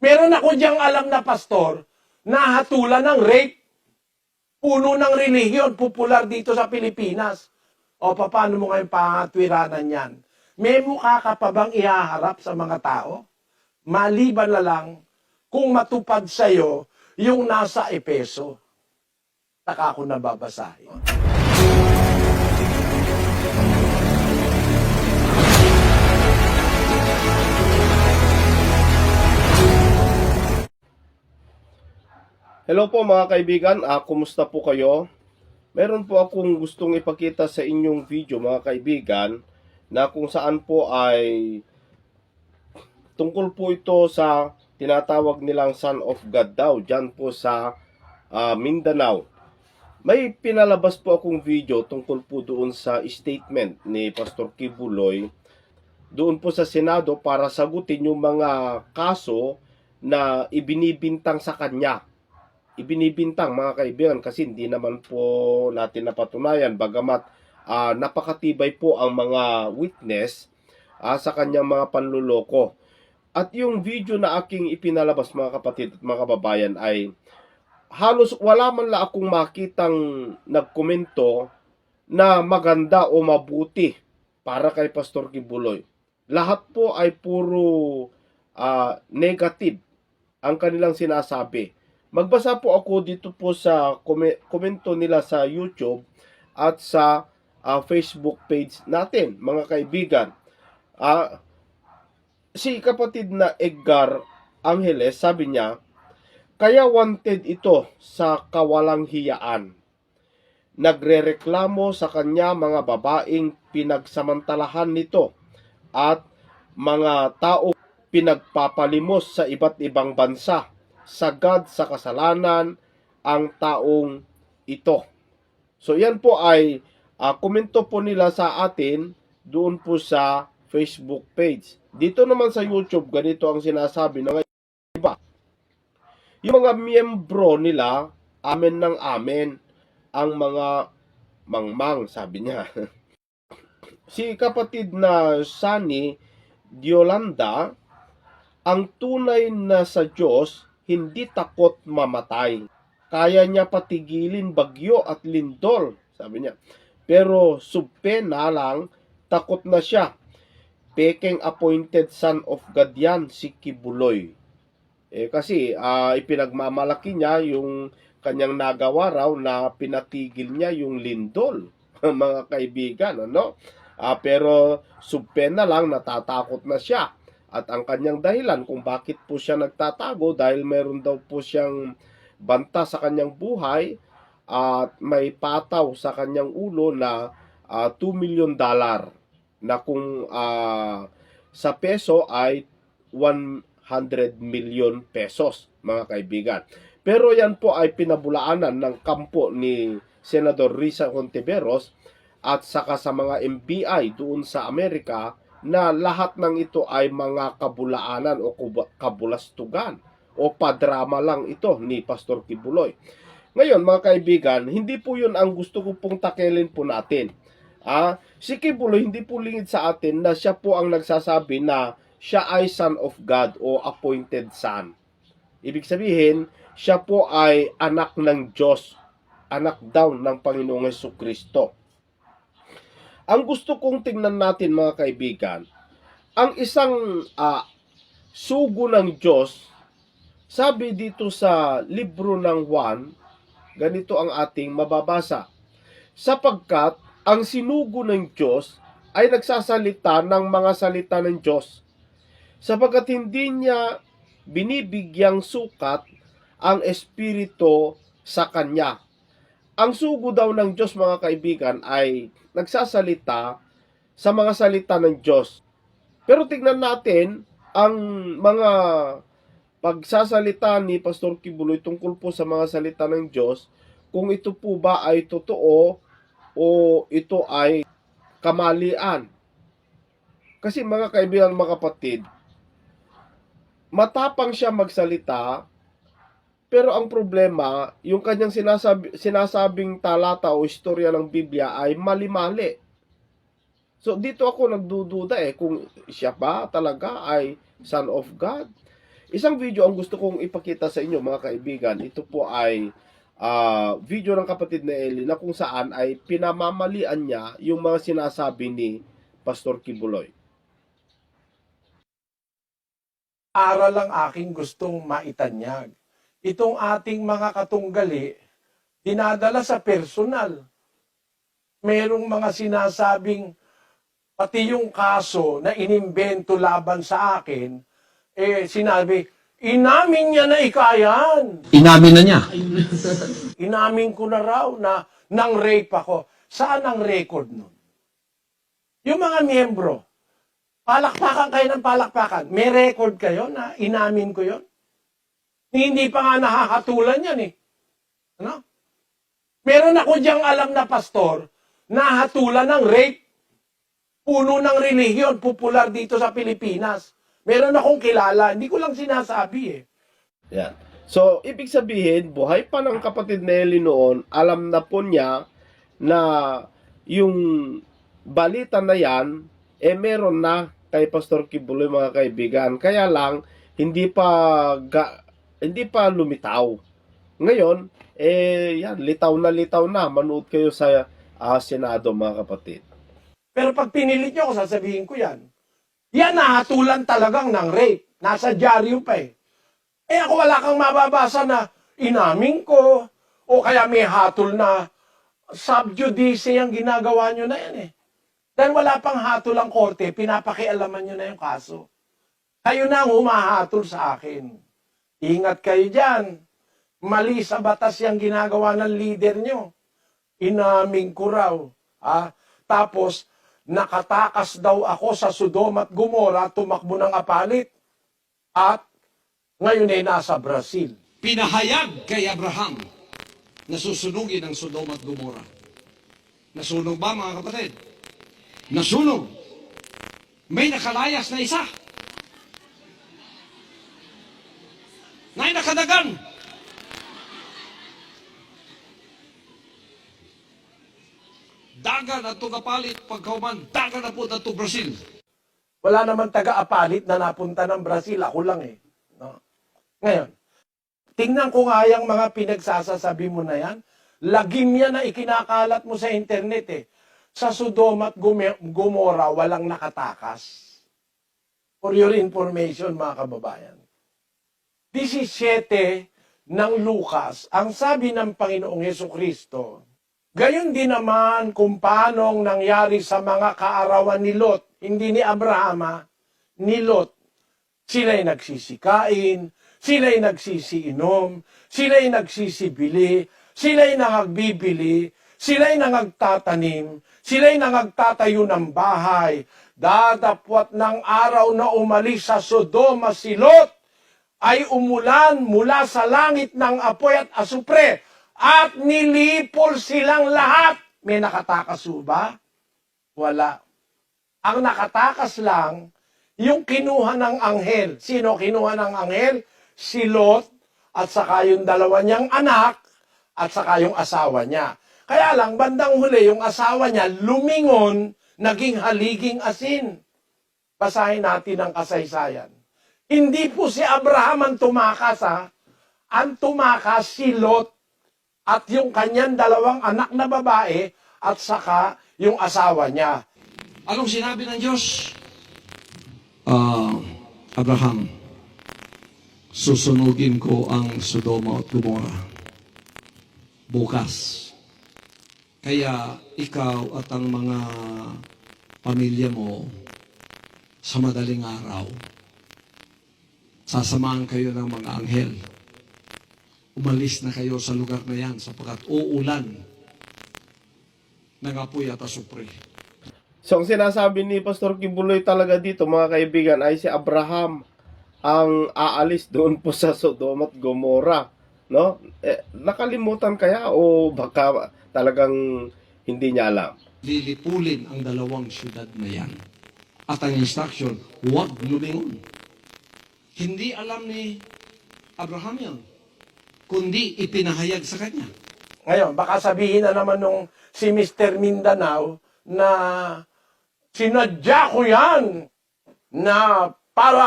Meron ako diyang alam na pastor na hatulan ng rape. Puno ng relihiyon, popular dito sa Pilipinas. O paano mo kayong pangatwiranan yan? May mukha ka pa bang ihaharap sa mga tao? Maliban na lang kung matupad sa'yo yung nasa Epeso. Taka ako nababasahin. Hello po mga kaibigan, ah, kumusta po kayo? Meron po akong gustong ipakita sa inyong video mga kaibigan na kung saan po ay tungkol po ito sa tinatawag nilang Son of God daw dyan po sa ah, Mindanao. May pinalabas po akong video tungkol po doon sa statement ni Pastor Kibuloy doon po sa Senado para sagutin yung mga kaso na ibinibintang sa kanya ibinibintang mga kaibigan kasi hindi naman po natin napatunayan bagamat ah, napakatibay po ang mga witness ah, sa kanyang mga panluloko. At yung video na aking ipinalabas mga kapatid at mga kababayan ay halos wala man lang akong makitang nagkomento na maganda o mabuti para kay Pastor Kibuloy. Lahat po ay puro ah, negative ang kanilang sinasabi. Magbasa po ako dito po sa kome- komento nila sa YouTube at sa ah, Facebook page natin, mga kaibigan. Ah, si kapatid na Edgar Angeles, sabi niya, kaya wanted ito sa kawalang hiyaan. Nagrereklamo sa kanya mga babaeng pinagsamantalahan nito at mga tao pinagpapalimos sa iba't ibang bansa sagad sa kasalanan ang taong ito. So yan po ay ah, komento po nila sa atin doon po sa Facebook page. Dito naman sa YouTube, ganito ang sinasabi ng iba. Yung mga miyembro nila, amen ng amen, ang mga mangmang, sabi niya. si kapatid na Sunny Diolanda, ang tunay na sa Diyos hindi takot mamatay. Kaya niya patigilin bagyo at lindol, sabi niya. Pero subpena lang, takot na siya. Pekeng appointed son of God yan, si Kibuloy. Eh kasi ah, ipinagmamalaki niya yung kanyang nagawa raw na pinatigil niya yung lindol, mga kaibigan, ano? Ah, pero subpena lang, natatakot na siya. At ang kanyang dahilan kung bakit po siya nagtatago dahil meron daw po siyang banta sa kanyang buhay at may pataw sa kanyang ulo na ah, 2 million dollar na kung ah, sa peso ay 100 million pesos mga kaibigan. Pero yan po ay pinabulaanan ng kampo ni Senador Risa Contiveros at saka sa mga MBI doon sa Amerika na lahat ng ito ay mga kabulaanan o kabulastugan o padrama lang ito ni Pastor Kibuloy. Ngayon mga kaibigan, hindi po yun ang gusto ko pong takelin po natin. Ah, si Kibuloy hindi po lingid sa atin na siya po ang nagsasabi na siya ay son of God o appointed son. Ibig sabihin, siya po ay anak ng Diyos, anak daw ng Panginoong Hesus Kristo. Ang gusto kong tingnan natin mga kaibigan, ang isang ah, sugo ng Diyos, sabi dito sa libro ng Juan, ganito ang ating mababasa. Sapagkat ang sinugo ng Diyos ay nagsasalita ng mga salita ng Diyos. Sapagkat hindi niya binibigyang sukat ang Espiritu sa Kanya. Ang sugo daw ng Diyos mga kaibigan ay nagsasalita sa mga salita ng Diyos. Pero tignan natin ang mga pagsasalita ni Pastor Kibuloy tungkol po sa mga salita ng Diyos, kung ito po ba ay totoo o ito ay kamalian. Kasi mga kaibigan, mga kapatid, matapang siya magsalita, pero ang problema, yung kanyang sinasabi, sinasabing talata o istorya ng Biblia ay mali-mali. So dito ako nagdududa eh kung siya ba talaga ay son of God. Isang video ang gusto kong ipakita sa inyo mga kaibigan. Ito po ay ah, video ng kapatid na Eli na kung saan ay pinamamalian niya yung mga sinasabi ni Pastor Kibuloy. aral ang aking gustong maitanyag. Itong ating mga katunggali, dinadala sa personal. Merong mga sinasabing, pati yung kaso na inimbento laban sa akin, eh sinabi, inamin niya na ikayan. Inamin na niya. Inamin ko na raw na nang rape ako. Saan ang record nun? Yung mga miyembro, palakpakan kayo ng palakpakan. May record kayo na inamin ko yon? Hindi pa nga nakakatulan yan eh. Ano? Meron ako diyang alam na pastor na hatulan ng rape. Puno ng relihiyon, popular dito sa Pilipinas. Meron akong kilala, hindi ko lang sinasabi eh. Yan. So, ibig sabihin, buhay pa ng kapatid na Eli noon, alam na po niya na yung balita na yan, eh meron na kay Pastor Kibuloy mga kaibigan. Kaya lang, hindi pa ga, hindi pa lumitaw. Ngayon, eh yan, litaw na litaw na. Manood kayo sa ah, Senado mga kapatid. Pero pag pinilit nyo ako, sasabihin ko yan. Yan nahatulan talagang ng rape. Nasa dyaryo pa eh. Eh ako wala kang mababasa na inamin ko o kaya may hatol na subjudice ang ginagawa nyo na yan eh. Dahil wala pang hatol ang korte, pinapakialaman nyo na yung kaso. Kayo na ang humahatol sa akin. Ingat kayo dyan. Mali sa batas yung ginagawa ng leader nyo. Inamin ko raw. Ah, tapos, nakatakas daw ako sa Sodom at Gomora, tumakbo ng apalit. At ngayon ay nasa Brazil. Pinahayag kay Abraham na susunugin ang Sodom at Gomora. Nasunog ba mga kapatid? Nasunog. May nakalayas na isa. Ngay nakadagan. Dagan at tugapalit pagkauman, dagan na po na Brazil. Wala naman taga-apalit na napunta ng Brazil. Ako lang eh. No? Ngayon, tingnan ko nga yung mga pinagsasasabi mo na yan. Lagim yan na ikinakalat mo sa internet eh. Sa Sodom at Gomora, walang nakatakas. For your information, mga kababayan. 17 ng Lucas, ang sabi ng Panginoong Yeso Kristo, Gayon din naman kung paano ang nangyari sa mga kaarawan ni Lot, hindi ni Abraham, ha, ni Lot. Sila'y nagsisikain, sila'y nagsisiinom, sila'y nagsisibili, sila'y nangagbibili, sila'y nangagtatanim, sila'y nangagtatayo ng bahay. Dadapwat ng araw na umalis sa Sodoma si Lot, ay umulan mula sa langit ng apoy at asupre at nilipol silang lahat. May nakatakas ba? Wala. Ang nakatakas lang, yung kinuha ng anghel. Sino kinuha ng anghel? Si Lot at saka yung dalawa niyang anak at saka yung asawa niya. Kaya lang, bandang huli, yung asawa niya lumingon, naging haliging asin. Basahin natin ang kasaysayan. Hindi po si Abraham ang tumakas ha. Ang tumakas si Lot at yung kanyang dalawang anak na babae at saka yung asawa niya. Anong sinabi ng Diyos? Ah, Abraham, susunugin ko ang Sodoma at Gomora. Bukas. Kaya ikaw at ang mga pamilya mo sa madaling araw, sasamahan kayo ng mga anghel. Umalis na kayo sa lugar na yan sapagkat uulan ng apoy at asupre. So, ang sinasabi ni Pastor Kibuloy talaga dito, mga kaibigan, ay si Abraham ang aalis doon po sa Sodom at Gomora. No? Eh, nakalimutan kaya o baka talagang hindi niya alam? lilipulin ang dalawang syudad na yan. At ang instruction, huwag lumingon. Hindi alam ni Abraham yan, kundi ipinahayag sa kanya. Ngayon, baka sabihin na naman nung si Mr. Mindanao na sinadya ko yan na para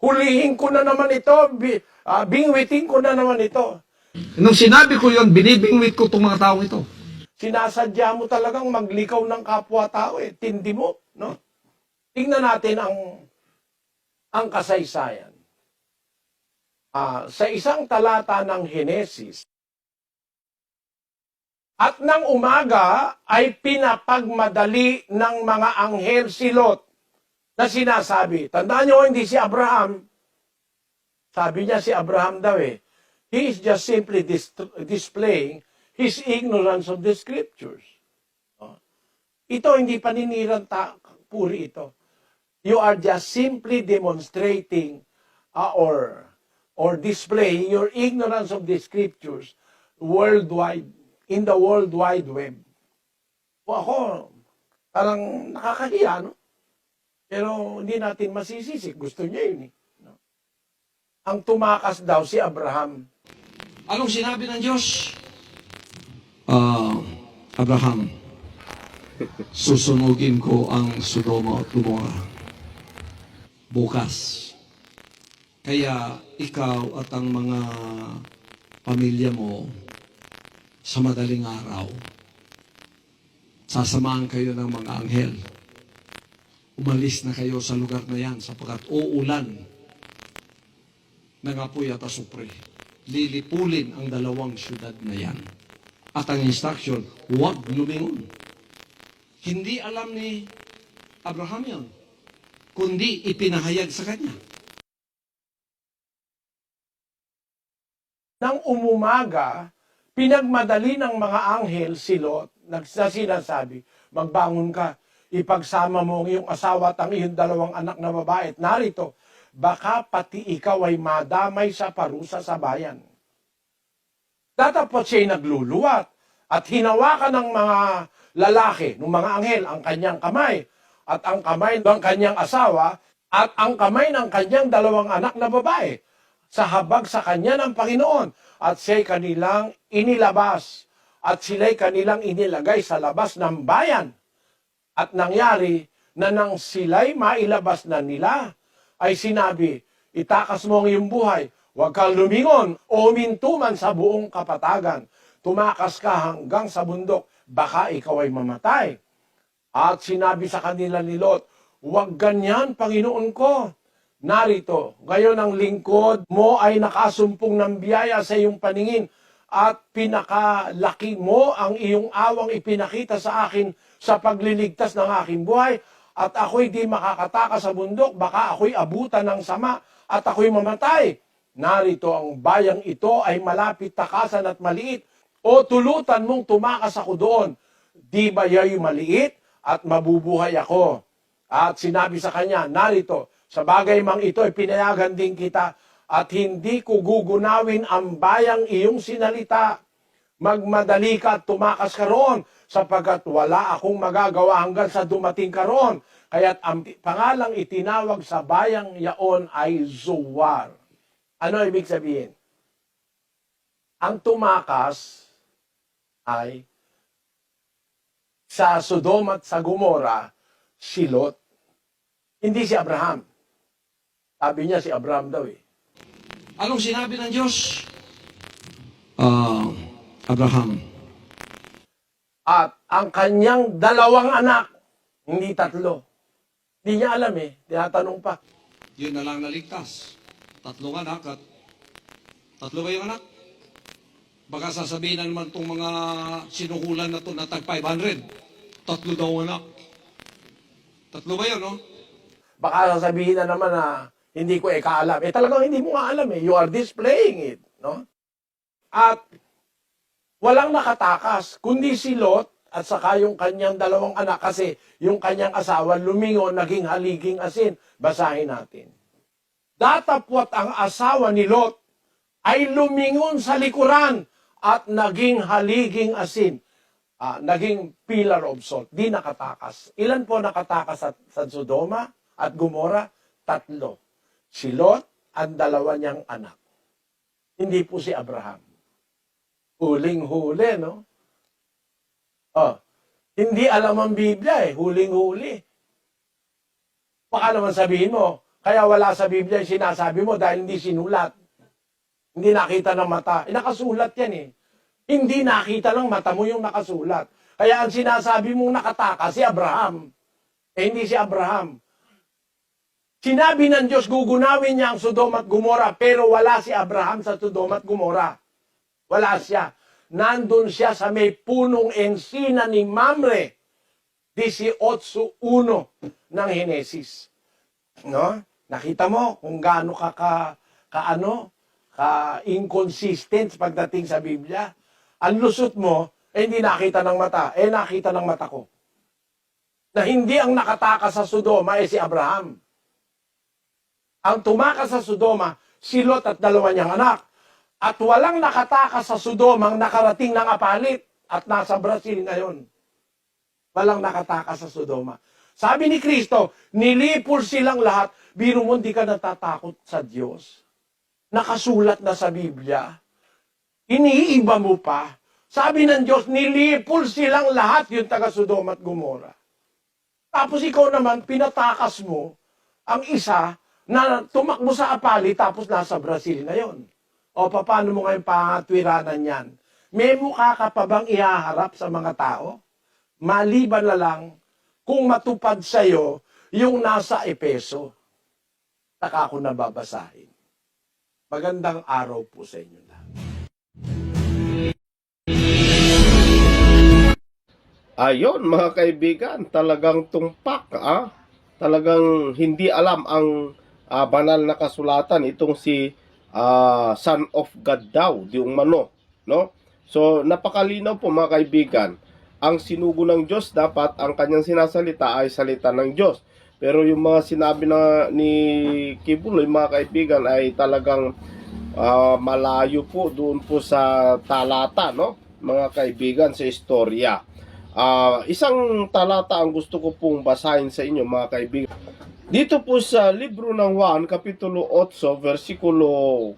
hulihin ko na naman ito, bi, ah, bingwitin ko na naman ito. Nung sinabi ko yon, binibingwit ko itong mga taong ito. Sinasadya mo talagang maglikaw ng kapwa-tao eh. Tindi mo, no? Tingnan natin ang ang kasaysayan. Ah, sa isang talata ng Henesis, at ng umaga ay pinapagmadali ng mga anghel si Lot na sinasabi, tandaan nyo, hindi si Abraham. Sabi niya si Abraham daw eh, he is just simply dis- displaying his ignorance of the scriptures. Ito hindi paninirang ta- puri ito. You are just simply demonstrating uh, or or displaying your ignorance of the scriptures worldwide in the world wide web. O ako, parang nakakahiya, no? Pero hindi natin masisisi. Gusto niya yun, eh. No? Ang tumakas daw si Abraham. Anong sinabi ng Diyos? Ah, Abraham, susunugin ko ang Sodoma at Gomorra. Bukas. Kaya ikaw at ang mga pamilya mo sa madaling araw, sasamahan kayo ng mga anghel. Umalis na kayo sa lugar na yan sapagkat uulan ng apoy at asupre. Lilipulin ang dalawang syudad na yan. At ang instruction, huwag lumingon. Hindi alam ni Abraham yan, kundi ipinahayag sa kanya. Nang umumaga, pinagmadali ng mga anghel si Lot na sinasabi, magbangon ka, ipagsama mo ang iyong asawa at ang iyong dalawang anak na babae at narito, baka pati ikaw ay madamay sa parusa sa bayan. Datapot siya'y nagluluwat at hinawakan ng mga lalaki, ng mga anghel, ang kanyang kamay at ang kamay ng kanyang asawa at ang kamay ng kanyang dalawang anak na babae sa habag sa kanya ng Panginoon at siya'y kanilang inilabas at sila'y kanilang inilagay sa labas ng bayan. At nangyari na nang sila'y mailabas na nila, ay sinabi, itakas mo ang iyong buhay, huwag kang lumingon o umintuman sa buong kapatagan. Tumakas ka hanggang sa bundok, baka ikaw ay mamatay. At sinabi sa kanila ni Lot, huwag ganyan, Panginoon ko. Narito, ngayon ang lingkod mo ay nakasumpong ng biyaya sa iyong paningin at pinakalaki mo ang iyong awang ipinakita sa akin sa pagliligtas ng aking buhay at ako'y di makakataka sa bundok, baka ako'y abutan ng sama at ako'y mamatay. Narito ang bayang ito ay malapit takasan at maliit o tulutan mong tumakas ako doon. Di ba yayo maliit at mabubuhay ako? At sinabi sa kanya, narito, sa bagay mang ito ay pinayagan din kita at hindi ko gugunawin ang bayang iyong sinalita. Magmadali ka at tumakas ka roon sapagkat wala akong magagawa hanggang sa dumating ka roon. Kaya't ang pangalang itinawag sa bayang yaon ay Zuwar. Ano ibig sabihin? Ang tumakas ay sa Sodom at sa Gomora, si Lot. Hindi si Abraham. Sabi niya si Abraham daw eh. Anong sinabi ng Diyos? Ah, Abraham, At ang kanyang dalawang anak, hindi tatlo. Hindi niya alam eh. Tinatanong pa. yun na lang naligtas. Tatlong anak at tatlo kayong anak. Baka sasabihin na naman itong mga sinukulan na to na tag 500. Tatlo daw anak. Tatlo ba yun, no? Baka sasabihin na naman na hindi ko eh kaalam. Eh talagang hindi mo nga alam eh. You are displaying it. No? At walang nakatakas, kundi si Lot at saka yung kanyang dalawang anak kasi yung kanyang asawa lumingon, naging haliging asin. Basahin natin. Datapwat ang asawa ni Lot ay lumingon sa likuran at naging haliging asin. Ah, naging pillar of salt. Di nakatakas. Ilan po nakatakas sa, sa Sodoma at Gomora? Tatlo. Si Lot, ang dalawa niyang anak. Hindi po si Abraham. Huling-huli, no? Oh, hindi alam ang Biblia eh. Huling-huli. Baka naman sabihin mo, Kaya wala sa Biblia yung sinasabi mo dahil hindi sinulat. Hindi nakita ng mata. Eh, nakasulat yan eh. Hindi nakita ng mata mo yung nakasulat. Kaya ang sinasabi mong nakataka, si Abraham. Eh, hindi si Abraham. Sinabi ng Diyos, gugunawin niya ang Sodom at Gomora, pero wala si Abraham sa Sodom at Gomora. Wala siya. Nandun siya sa may punong ensina ni Mamre. 18.1 ng Henesis. No? Nakita mo kung gaano ka ka, ka ano, ka inconsistent pagdating sa Biblia. Ang lusot mo, eh hindi nakita ng mata, eh nakita ng mata ko. Na hindi ang nakatakas sa Sodoma eh si Abraham. Ang tumakas sa Sodoma, si Lot at dalawa niyang anak. At walang nakatakas sa Sodoma ang nakarating ng apalit at nasa Brazil ngayon. Walang nakatakas sa Sodoma. Sabi ni Kristo, nilipol silang lahat, biro mo hindi ka natatakot sa Diyos. Nakasulat na sa Biblia. Iniiba mo pa. Sabi ng Diyos, nilipol silang lahat yung taga Sodoma at Gomora. Tapos ikaw naman, pinatakas mo ang isa na tumakbo sa apali tapos nasa Brazil ngayon. O paano mo ngayon pangatwiranan yan? May mukha ka pa bang ihaharap sa mga tao? Maliban na lang kung matupad sa'yo yung nasa Epeso. Taka ako nababasahin. Magandang araw po sa inyo lahat. Ayon mga kaibigan, talagang tumpak ah. Talagang hindi alam ang ah, banal na kasulatan itong si ah, Son of God daw, di umano, no? So napakalinaw po mga kaibigan, ang sinugo ng Diyos dapat ang kanyang sinasalita ay salita ng Diyos. Pero yung mga sinabi na ni Kibuloy mga kaibigan ay talagang ah, malayo po doon po sa talata, no? Mga kaibigan sa istorya. Ah, isang talata ang gusto ko pong basahin sa inyo mga kaibigan. Dito po sa libro ng Juan, kapitulo 8, versikulo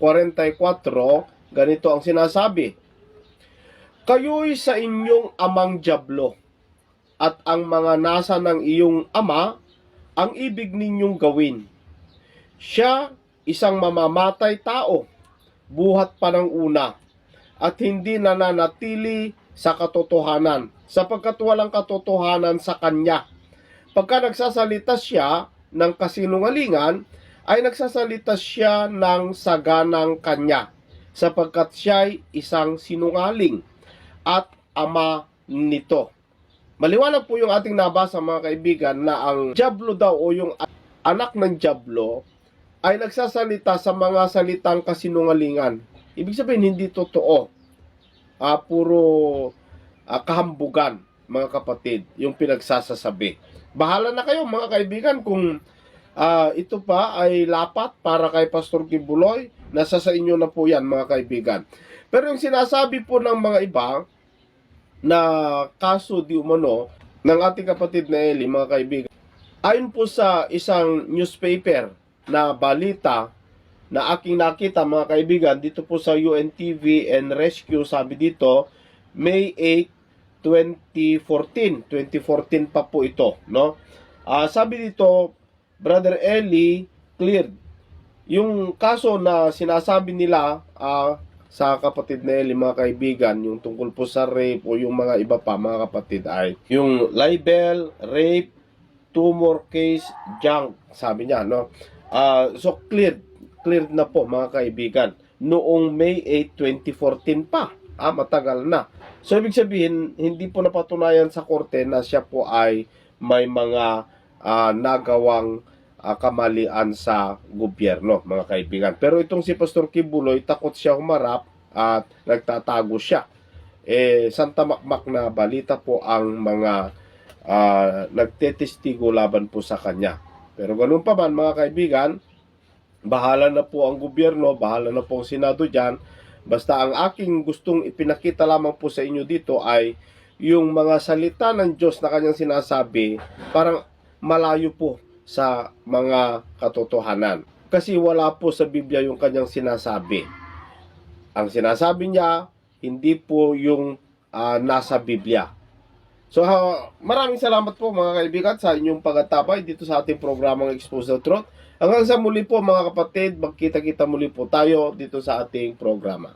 44, ganito ang sinasabi. Kayo'y sa inyong amang jablo, at ang mga nasa ng iyong ama, ang ibig ninyong gawin. Siya, isang mamamatay tao, buhat pa ng una, at hindi nananatili sa katotohanan, sapagkat walang katotohanan sa kanya. Pagka nagsasalita siya ng kasinungalingan, ay nagsasalita siya ng saganang kanya, sapagkat siya'y isang sinungaling at ama nito. Maliwanag po yung ating nabasa mga kaibigan na ang Diablo daw o yung anak ng Diablo ay nagsasalita sa mga salitang kasinungalingan. Ibig sabihin hindi totoo ah puro ah, kahambugan, mga kapatid, yung pinagsasasabi. Bahala na kayo, mga kaibigan, kung ah, ito pa ay lapat para kay Pastor Kibuloy, nasa sa inyo na po yan, mga kaibigan. Pero yung sinasabi po ng mga iba, na kaso di umano, ng ating kapatid na Eli, mga kaibigan, ayon po sa isang newspaper na balita na aking nakita mga kaibigan dito po sa UNTV and Rescue sabi dito May 8 2014 2014 pa po ito no? Ah, sabi dito Brother Eli cleared. Yung kaso na sinasabi nila ah, sa kapatid na Eli mga kaibigan yung tungkol po sa rape o yung mga iba pa mga kapatid ay yung libel rape tumor case junk sabi niya no? Ah, so cleared. Cleared na po mga kaibigan noong May 8, 2014 pa. Ah, matagal na. So ibig sabihin, hindi po napatunayan sa korte na siya po ay may mga ah, nagawang ah, kamalian sa gobyerno, mga kaibigan. Pero itong si Pastor Kibuloy, takot siya humarap at nagtatago siya. Eh, Santa Makmak na balita po ang mga ah, nagtetestigo laban po sa kanya. Pero ganun pa man, mga kaibigan, bahala na po ang gobyerno, bahala na po ang Senado dyan. Basta ang aking gustong ipinakita lamang po sa inyo dito ay yung mga salita ng Diyos na kanyang sinasabi, parang malayo po sa mga katotohanan. Kasi wala po sa Biblia yung kanyang sinasabi. Ang sinasabi niya, hindi po yung ah, nasa Biblia. So, ha, maraming salamat po mga kaibigan sa inyong pag-atapay dito sa ating programang Expose the Truth. Hanggang sa muli po mga kapatid, magkita-kita muli po tayo dito sa ating programa.